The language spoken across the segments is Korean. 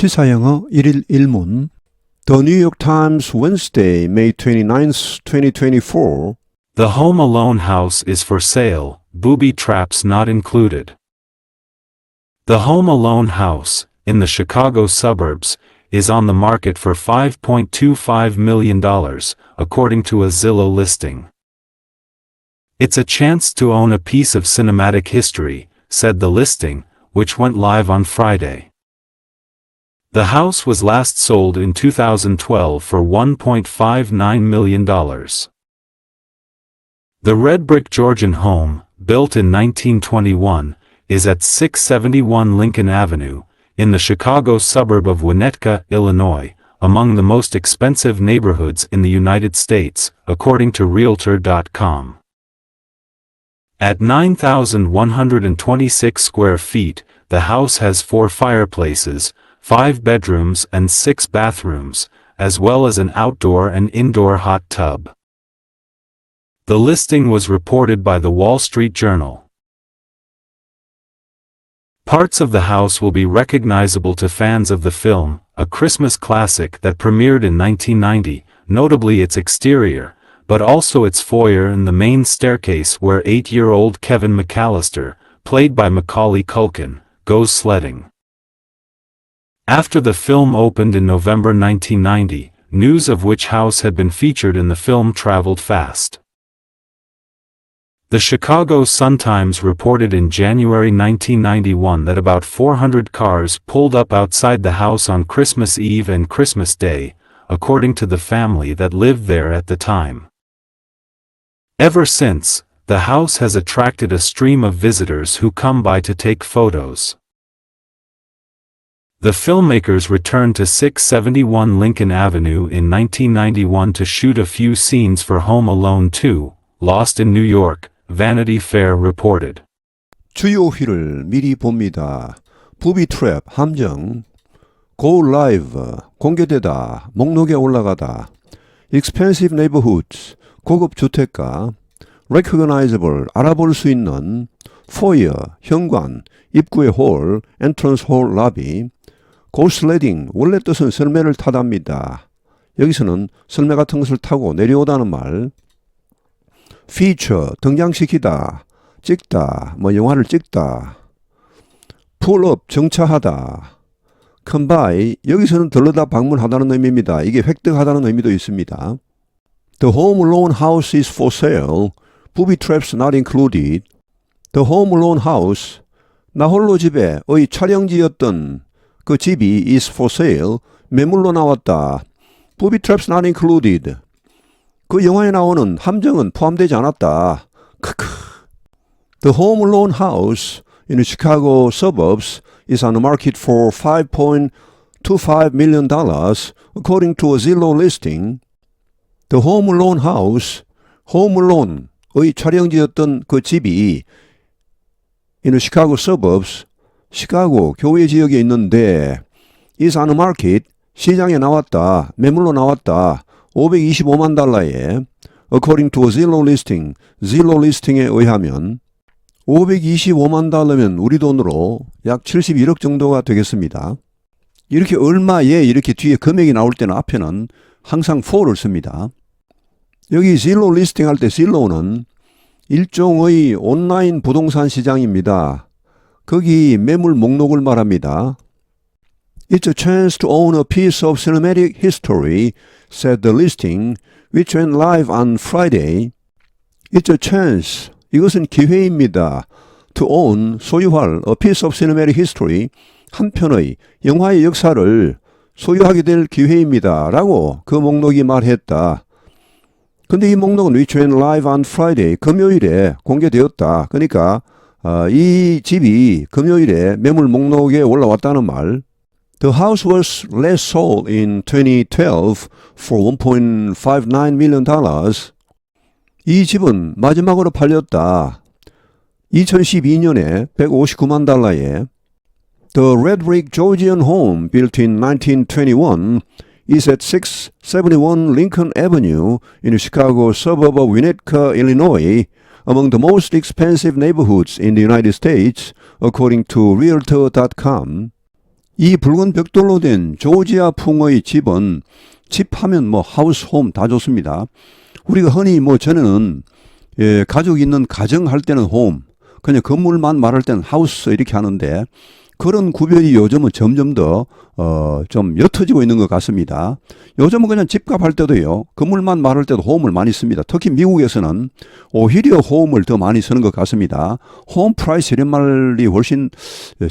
시사영어 1일 1문 The New York Times Wednesday, May 29, 2024 The Home Alone house is for sale, booby traps not included. The Home Alone house, in the Chicago suburbs, is on the market for $5.25 million, according to a Zillow listing. It's a chance to own a piece of cinematic history, said the listing, which went live on Friday. The house was last sold in 2012 for $1.59 million. The red brick Georgian home, built in 1921, is at 671 Lincoln Avenue, in the Chicago suburb of Winnetka, Illinois, among the most expensive neighborhoods in the United States, according to Realtor.com. At 9,126 square feet, the house has four fireplaces, five bedrooms and six bathrooms, as well as an outdoor and indoor hot tub. The listing was reported by the Wall Street Journal. Parts of the house will be recognizable to fans of the film, a Christmas classic that premiered in 1990, notably its exterior, but also its foyer and the main staircase where eight-year-old Kevin McAllister, played by Macaulay Culkin, goes sledding. After the film opened in November 1990, news of which house had been featured in the film traveled fast. The Chicago Sun-Times reported in January 1991 that about 400 cars pulled up outside the house on Christmas Eve and Christmas Day, according to the family that lived there at the time. Ever since, the house has attracted a stream of visitors who come by to take photos. The filmmakers returned to 671 Lincoln Avenue in 1991 to shoot a few scenes for Home Alone 2, Lost in New York, Vanity Fair reported. 주요 휘를 미리 봅니다. 부비 트랩 함정 Go Live 공개되다 목록에 올라가다 Expensive Neighborhoods 고급 주택가 Recognizable 알아볼 수 있는 Foyer 현관 입구의 홀 Entrance Hall Lobby 고슬레딩 원래 뜻은 설매를 타답니다. 여기서는 설매 같은 것을 타고 내려오다는 말. 피처 등장시키다, 찍다, 뭐 영화를 찍다. 풀업 정차하다. 컨바이 여기서는 들러다 방문하다는 의미입니다. 이게 획득하다는 의미도 있습니다. The home alone house is for sale. booby traps not included. The home alone house 나 홀로 집에의 촬영지였던 그 집이 is for sale, 매물로 나왔다. booby traps not included. 그 영화에 나오는 함정은 포함되지 않았다. 크크. The Home Alone house in Chicago suburbs is on the market for 5.25 million dollars, according to a Zillow listing. The Home Alone house, Home Alone의 촬영지였던 그 집이 in Chicago suburbs 시카고 교외 지역에 있는데 the market 시장에 나왔다. 매물로 나왔다. 525만 달러에 according to Zillow listing, Zillow listing에 의하면 525만 달러면 우리 돈으로 약 71억 정도가 되겠습니다. 이렇게 얼마에 이렇게 뒤에 금액이 나올 때는 앞에는 항상 for를 씁니다. 여기 Zillow 리스팅 할 때 Zillow는 일종의 온라인 부동산 시장입니다. 거기 매물 목록을 말합니다. It's a chance to own a piece of cinematic history, said the listing, which went live on Friday. It's a chance. 이것은 기회입니다. To own, 소유할 a piece of cinematic history, 한 편의 영화의 역사를 소유하게 될 기회입니다. 라고 그 목록이 말했다. 근데 이 목록은 which went live on Friday, 금요일에 공개되었다. 그러니까 어, 이 집이 금요일에 매물 목록에 올라왔다는 말. The house was last sold in 2012 for 1.59 million dollars. 이 집은 마지막으로 팔렸다. 2012년에 159만 달러에 The red brick Georgian home built in 1921 is at 671 Lincoln Avenue in Chicago suburb of Winnetka, Illinois, among the most expensive neighborhoods in the United States, according to Realtor.com. 이 붉은 벽돌로 된 조지아 풍의 집은 집 하면 뭐 하우스 홈 다 좋습니다. 우리가 흔히 뭐 전에는 예, 가족 있는 가정 할 때는 홈, 그냥 건물만 말할 때는 하우스 이렇게 하는데 그런 구별이 요즘은 점점 더, 어, 좀 옅어지고 있는 것 같습니다. 요즘은 그냥 집값 할 때도요, 건물만 말할 때도 홈을 많이 씁니다. 특히 미국에서는 오히려 홈을 더 많이 쓰는 것 같습니다. 홈 프라이스 이런 말이 훨씬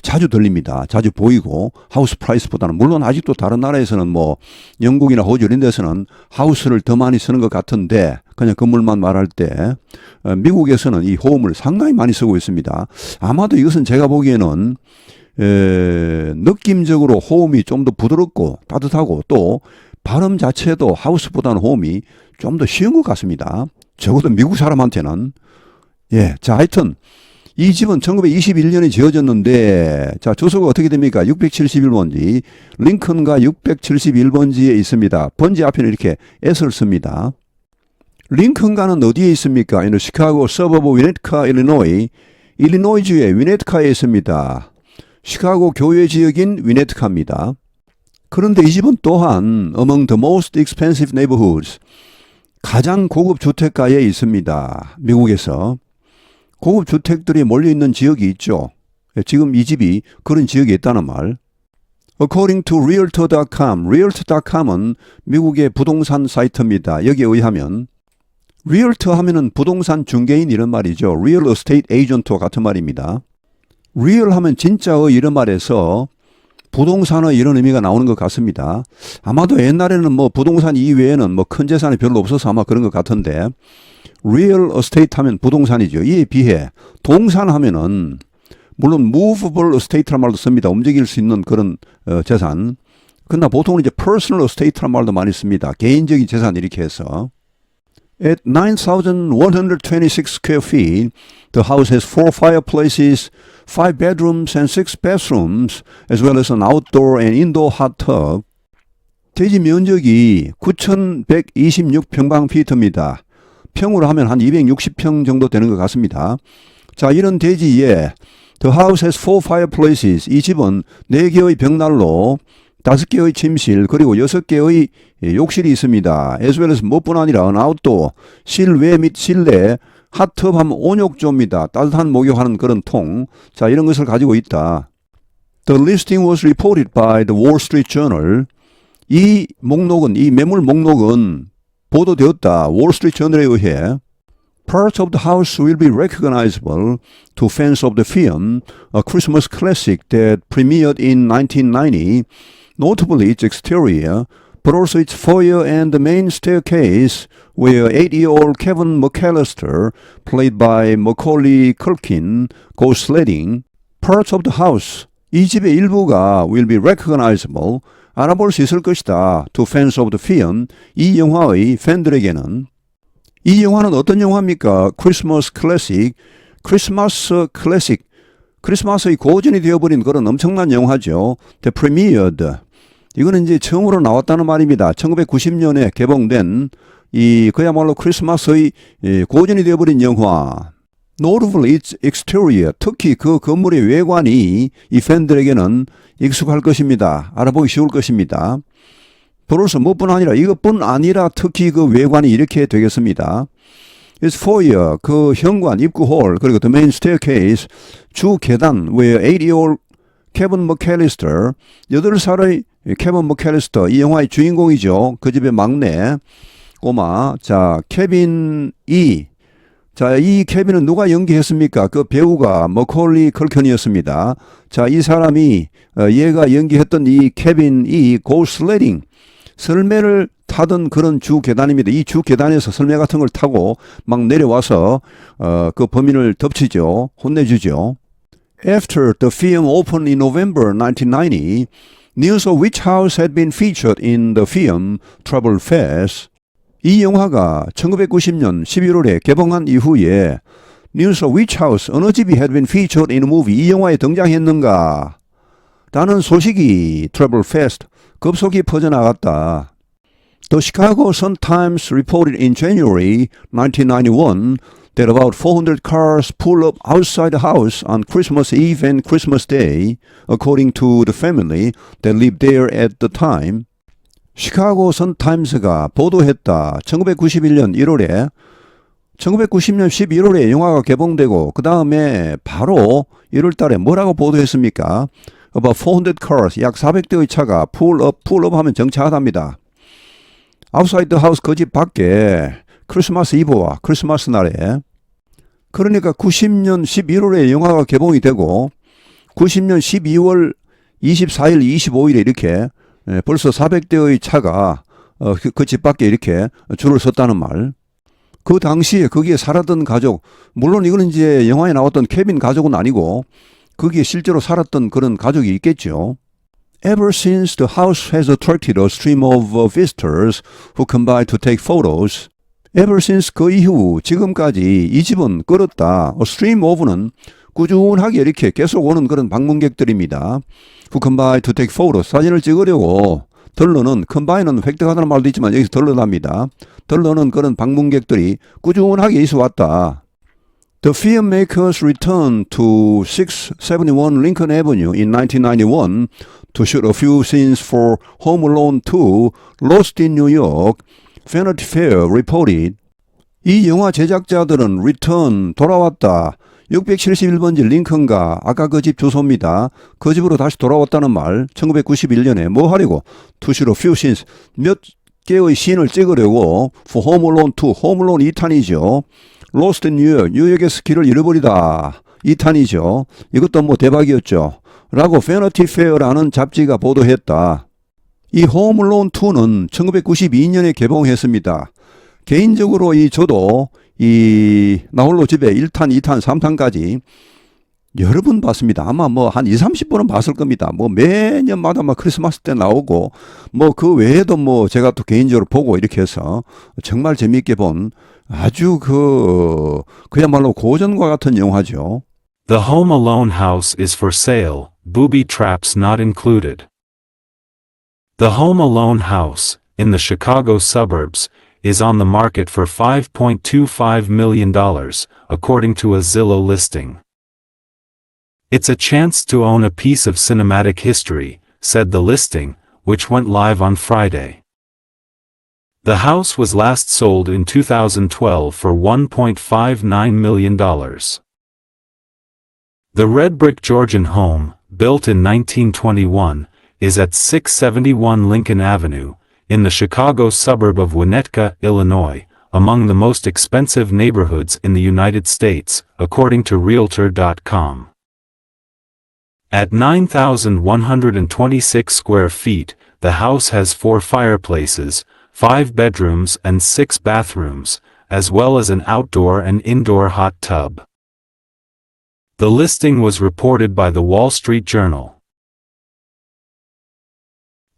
자주 들립니다. 자주 보이고, 하우스 프라이스보다는. 물론 아직도 다른 나라에서는 뭐, 영국이나 호주 이런 데서는 하우스를 더 많이 쓰는 것 같은데, 그냥 건물만 말할 때, 어, 미국에서는 이 홈을 상당히 많이 쓰고 있습니다. 아마도 이것은 제가 보기에는 에, 느낌적으로 호음이 좀 더 부드럽고 따뜻하고 또 발음 자체도 하우스보다는 호음이 좀 더 쉬운 것 같습니다. 적어도 미국 사람한테는. 예. 자, 하여튼 이 집은 1921년에 지어졌는데 자, 주소가 어떻게 됩니까? 671번지. 링컨과 671번지에 있습니다. 번지 앞에는 이렇게 S를 씁니다. 링컨가는 어디에 있습니까? 이는 시카고 서버브 위네트카 일리노이 일리노이주의 위네트카에 있습니다. 시카고 교외 지역인 위네트카입니다. 그런데 이 집은 또한 among the most expensive neighborhoods 가장 고급 주택가에 있습니다. 미국에서 고급 주택들이 몰려 있는 지역이 있죠. 지금 이 집이 그런 지역에 있다는 말. According to Realtor.com, Realtor.com은 미국의 부동산 사이트입니다. 여기에 의하면 Realtor 하면은 부동산 중개인 이런 말이죠. Real Estate Agent와 같은 말입니다. Real 하면 진짜의 이런 말에서 부동산의 이런 의미가 나오는 것 같습니다. 아마도 옛날에는 뭐 부동산 이외에는 뭐 큰 재산이 별로 없어서 아마 그런 것 같은데 real estate 하면 부동산이죠. 이에 비해 동산 하면은 물론 movable estate란 말도 씁니다. 움직일 수 있는 그런 어, 재산. 그러나 보통은 이제 personal estate란 말도 많이 씁니다. 개인적인 재산 이렇게 해서. At 9,126 square feet, the house has four fireplaces, five bedrooms and six bathrooms, as well as an outdoor and indoor hot tub. 대지 면적이 9,126평방피트입니다. 평으로 하면 한 260평 정도 되는 것 같습니다. 자, 이런 대지에 The house has four fireplaces. 이 집은 4개의 벽난로, 5개의 침실, 그리고 6개의 욕실이 있습니다. as 뭐뿐 아니라 outdoor, 실외 및 실내, 핫헙 하면 온욕조입니다. 따뜻한 목욕하는 그런 통. 자, 이런 것을 가지고 있다. The listing was reported by the Wall Street Journal. 이 목록은, 이 매물 목록은 보도되었다. 월스트리트 저널에 의해 Parts of the house will be recognizable to fans of the film, a Christmas classic that premiered in 1990, notably its exterior, but also its foyer and the main staircase, where eight-year-old Kevin McAllister, played by Macaulay Culkin, goes sledding. Parts of the house, 이 집의 일부가 will be recognizable, 알아볼 수 있을 것이다. To fans of the film, 이 영화의 팬들에게는 이 영화는 어떤 영화입니까? 크리스마스 클래식, 크리스마스 클래식, 크리스마스의 고전이 되어버린 그런 엄청난 영화죠. The Premiered. 이거는 이제 처음으로 나왔다는 말입니다. 1990년에 개봉된 이 그야말로 크리스마스의 예, 고전이 되어버린 영화. Notably its exterior, 특히 그 건물의 외관이 이 팬들에게는 익숙할 것입니다. 알아보기 쉬울 것입니다. 도로서 무엇뿐 아니라 이것뿐 아니라 특히 그 외관이 이렇게 되겠습니다. It's foyer, 그 현관, 입구 홀, 그리고 the main staircase, 주 계단, where eight-year-old Kevin McAllister, 8살의 케빈 머캘리스터, 이 영화의 주인공이죠. 그 집의 막내, 꼬마. 자, 케빈 이, 자, 이 케빈은 누가 연기했습니까? 그 배우가 머콜리 컬컨이었습니다. 자, 이 사람이, 어, 얘가 연기했던 이 케빈 이 고슬레딩, 설매를 타던 그런 주 계단입니다. 이 주 계단에서 설매 같은 걸 타고 막 내려와서 어, 그 범인을 덮치죠. 혼내주죠. After the film opened in November 1990, news of which house had been featured in the film Trouble Fast. 이 영화가 1990년 11월에 개봉한 이후에 News of which house, 어느 집이 had been featured in a movie, 이 영화에 등장했는가? 라는 소식이 Trouble Fast, 급속히 퍼져나갔다. The Chicago Sun-Times reported in January 1991 that about 400 cars pull up outside the house on Christmas Eve and Christmas Day, according to the family that lived there at the time. 시카고 선 타임스가 보도했다. 1991년 1월에 1990년 11월에 영화가 개봉되고 그 다음에 바로 1월 달에 뭐라고 보도했습니까? About 400 cars, 약 400대의 차가 pull up 하면 정차하답니다. outside the house 그 집 밖에 크리스마스 이브와 크리스마스 날에 그러니까 90년 11월에 영화가 개봉이 되고 90년 12월 24일, 25일에 이렇게 예, 벌써 400대의 차가 어, 그집 밖에 이렇게 줄을 섰다는 말. 그 당시에 거기에 살았던 가족, 물론 이거는 이제 영화에 나왔던 케빈 가족은 아니고 거기에 실제로 살았던 그런 가족이 있겠죠. Ever since the house has attracted a stream of uh, visitors who come by to take photos. Ever since 그 이후 지금까지 이 집은 끌었다. A stream of는 꾸준하게 이렇게 계속 오는 그런 방문객들입니다. Who by to take photos. 사진을 찍으려고 덜러는 컴바인은 획득하다는 말도 있지만 여기서 덜러답니다. 덜러는 그런 방문객들이 꾸준하게 있어 왔다. The filmmakers returned to 671 Lincoln Avenue in 1991 to shoot a few scenes for Home Alone 2 Lost in New York, Vanity Fair reported. 이 영화 제작자들은 return 돌아왔다. 671번지 링컨가 아까 그 집 주소입니다. 그 집으로 다시 돌아왔다는 말 1991년에 뭐 하려고 a few scenes 몇 개의 씬을 찍으려고 for Home Alone 2 Home Alone 2탄이죠. Lost in New York 뉴욕에서 길을 잃어버리다 2탄이죠. 이것도 뭐 대박이었죠. 라고 페너티 페어라는 잡지가 보도했다. 이 홈을론 2는 1992년에 개봉했습니다. 개인적으로 이 저도 이 나홀로 집에 1탄, 2탄, 3탄까지 여러 번 봤습니다. 아마 뭐 한 2, 30번은 봤을 겁니다. 뭐 매년마다 막 크리스마스 때 나오고 뭐 그 외에도 뭐 제가 또 개인적으로 보고 이렇게 해서 정말 재미있게 본 아주 그 그야말로 고전과 같은 영화죠. The Home Alone house is for sale, booby traps not included. The Home Alone house, in the Chicago suburbs, is on the market for $5.25 million, according to a Zillow listing. It's a chance to own a piece of cinematic history, said the listing, which went live on Friday. The house was last sold in 2012 for $1.59 million. The red brick Georgian home, built in 1921, is at 671 Lincoln Avenue, in the Chicago suburb of Winnetka, Illinois, among the most expensive neighborhoods in the United States, according to Realtor.com. At 9,126 square feet, the house has four fireplaces, five bedrooms and six bathrooms, as well as an outdoor and indoor hot tub. The listing was reported by the Wall Street Journal.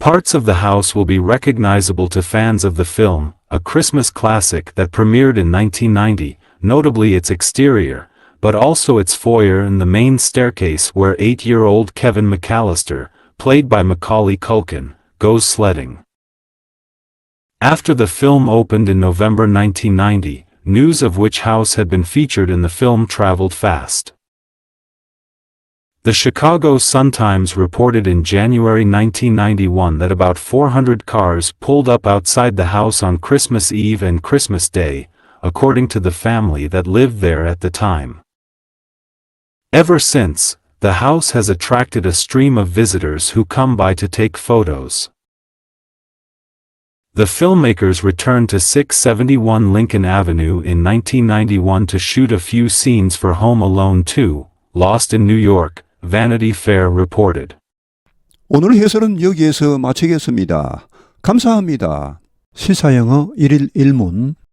Parts of the house will be recognizable to fans of the film, a Christmas classic that premiered in 1990, notably its exterior, but also its foyer and the main staircase where eight-year-old Kevin McAllister, played by Macaulay Culkin, goes sledding. After the film opened in November 1990, news of which house had been featured in the film traveled fast. The Chicago Sun-Times reported in January 1991 that about 400 cars pulled up outside the house on Christmas Eve and Christmas Day, according to the family that lived there at the time. Ever since, the house has attracted a stream of visitors who come by to take photos. The filmmakers returned to 671 Lincoln Avenue in 1991 to shoot a few scenes for Home Alone 2, Lost in New York, Vanity Fair reported. 오늘 해설은 여기에서 마치겠습니다. 감사합니다. 시사영어 1일 1문